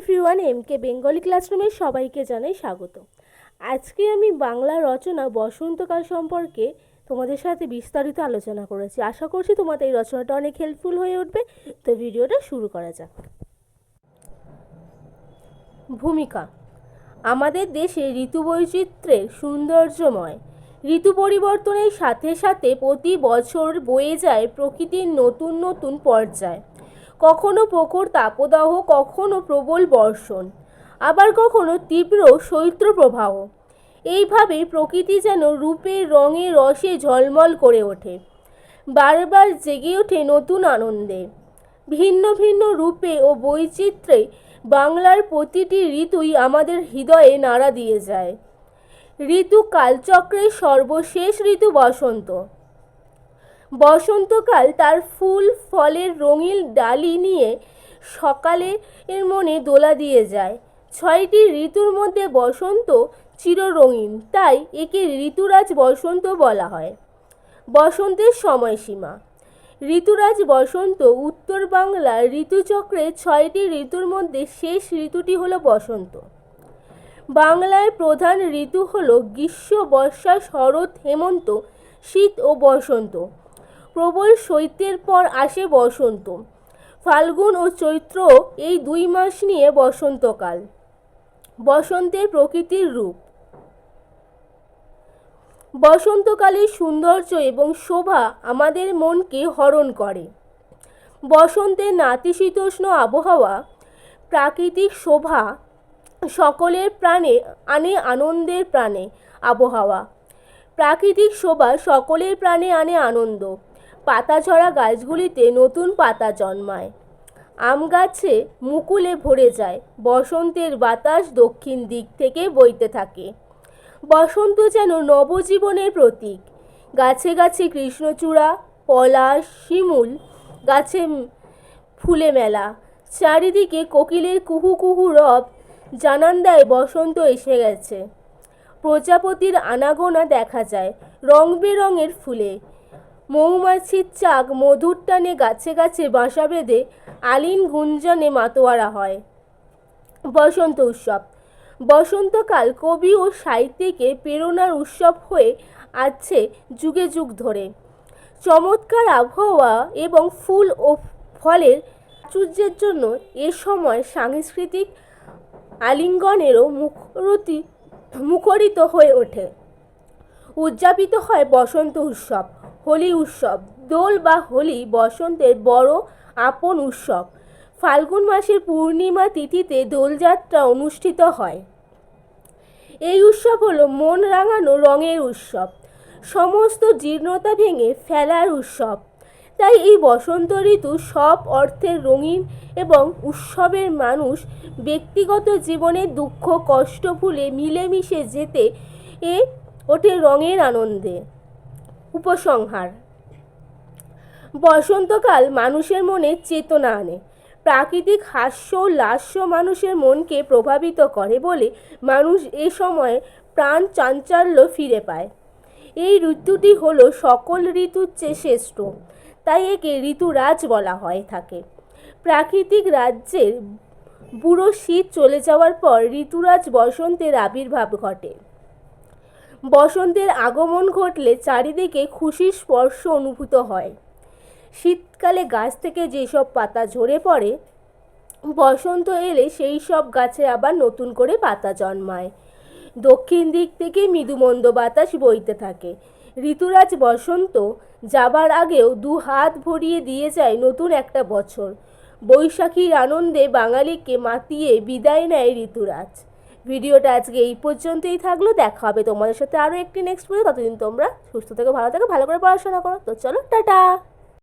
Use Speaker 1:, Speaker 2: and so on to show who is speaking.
Speaker 1: Everyone M K Bengali ক্লাসরুমে সবাইকে জানাই স্বাগত। আজকে আমি বাংলা রচনা বসন্তকাল সম্পর্কে তোমাদের সাথে বিস্তারিত আলোচনা করেছি। আশা করছি তোমাদের এই রচনাটা অনেক হেল্পফুল হয়ে উঠবে। তো ভিডিওটা শুরু করা যাক। ভূমিকা। আমাদের দেশে ঋতু বৈচিত্র্যের সৌন্দর্যময়। ঋতু পরিবর্তনের সাথে সাথে প্রতি বছর বয়ে যায় প্রকৃতির নতুন নতুন পর্যায়। কখনো প্রখর তাপদাহ, কখনো প্রবল বর্ষণ, আবার কখনো তীব্র শৈত্যপ্রবাহ এইভাবেই প্রকৃতি যেন রূপে, রঙে, রসে ঝলমল করে ওঠে। বারবার জেগে ওঠে নতুন আনন্দে। ভিন্ন ভিন্ন রূপে ও বৈচিত্র্যে বাংলার প্রতিটি ঋতুই আমাদের হৃদয়ে নাড়া দিয়ে যায়। ঋতু কালচক্রের সর্বশেষ ঋতু বসন্ত। বসন্তকাল তার ফুল, ফলের রঙিন ডালি নিয়ে সকালে এর মনে দোলা দিয়ে যায়। ছয়টি ঋতুর মধ্যে বসন্ত চিররঙিন, তাই একে ঋতুরাজ বসন্ত বলা হয়। বসন্তের সময়সীমা। ঋতুরাজ বসন্ত উত্তর বাংলার ঋতুচক্রের ছয়টি ঋতুর মধ্যে শেষ ঋতুটি হলো বসন্ত। বাংলায় প্রধান ঋতু হলো গ্রীষ্ম, বর্ষা, শরৎ, হেমন্ত, শীত ও বসন্ত। প্রবল শৈত্যের পর আসে বসন্ত। ফাল্গুন ও চৈত্র এই দুই মাস নিয়ে বসন্তকাল। বসন্তের প্রকৃতির রূপ। বসন্তকালের সৌন্দর্য এবং শোভা আমাদের মনকে হরণ করে। বসন্তের নাতিশীতোষ্ণ আবহাওয়া, প্রাকৃতিক শোভা সকলের প্রাণে আনে আনন্দের প্রাণে আবহাওয়া। প্রাকৃতিক শোভা সকলের প্রাণে আনে আনন্দ। পাতাঝরা গাছগুলিতে নতুন পাতা জন্মায়। আম গাছে মুকুলে ভরে যায়, বসন্তের বাতাস দক্ষিণ দিক থেকে বইতে থাকে। বসন্ত যেন নবজীবনের প্রতীক। গাছে গাছে কৃষ্ণচূড়া পলাশ শিমুল, গাছে ফুলে মেলা। চারিদিকে কোকিলের কুহু কুহু রব জানান দেয় বসন্ত এসে গেছে। প্রজাপতির আনাগোনা দেখা যায়, রং বেরঙের ফুলে। মৌমাছির চাক মধুর টানে গাছে গাছে বাসা বেঁধে আলিন গুঞ্জনে মাতোয়ারা হয়। বসন্ত উৎসব। বসন্তকাল কবি ও সাহিত্যিকে প্রেরণার উৎসব হয়ে আছে যুগে যুগ ধরে। চমৎকার আবহাওয়া এবং ফুল ও ফলের প্রাচুর্যের জন্য এ সময় সাংস্কৃতিক আলিঙ্গনেরও মুখরতি মুখরিত হয়ে ওঠে। উদযাপিত হয় বসন্ত উৎসব। হোলি উৎসব। দোল বা হোলি বসন্তের বড় আপন উৎসব। ফাল্গুন মাসের পূর্ণিমা তিথিতে দোলযাত্রা অনুষ্ঠিত হয়। এই উৎসব হলো মন রাঙানো রঙের উৎসব। সমস্ত জীর্ণতা ভেঙে ফেলার উৎসব। তাই এই বসন্ত ঋতু সব অর্থের রঙিন এবং উৎসবের মানুষ ব্যক্তিগত জীবনের দুঃখ, কষ্ট ভুলে মিলেমিশে যেতে এ ওঠে রঙের আনন্দে। উপসংহার। বসন্তকাল মানুষের মনে চেতনা আনে। প্রাকৃতিক হাস্য লাস্য মানুষের মনকে প্রভাবিত করে বলে মানুষ এ সময় প্রাণ চাঞ্চল্য ফিরে পায়। এই ঋতুটি হলো সকল ঋতুর চেয়ে শ্রেষ্ঠ, তাই একে ঋতুরাজ বলা হয়ে থাকে। প্রাকৃতিক রাজ্যের বুড়ো শীত চলে যাওয়ার পর ঋতুরাজ বসন্তের আবির্ভাব ঘটে। বসন্তের আগমন ঘটলে চারিদিকে খুশির স্পর্শ অনুভূত হয়। শীতকালে গাছ থেকে যেসব পাতা ঝরে পড়ে, বসন্ত এলে সেই সব গাছে আবার নতুন করে পাতা জন্মায়। দক্ষিণ দিক থেকে মৃদুমন্দ বাতাস বইতে থাকে। ঋতুরাজ বসন্ত যাবার আগেও দু হাত ভরিয়ে দিয়ে যায় নতুন একটা বছর। বৈশাখীর আনন্দে বাঙালিকে মাতিয়ে বিদায় নেয় ঋতুরাজ। ভিডিওটা আজকে এই পর্যন্তই থাকল। দেখা হবে তোমাদের সাথে আরও একটি নেক্সট ভিডিও ততদিন তোমরা সুস্থ থেকে, ভালো থেকে, ভালো করে পড়াশোনা করো। তো চলো, টাটা!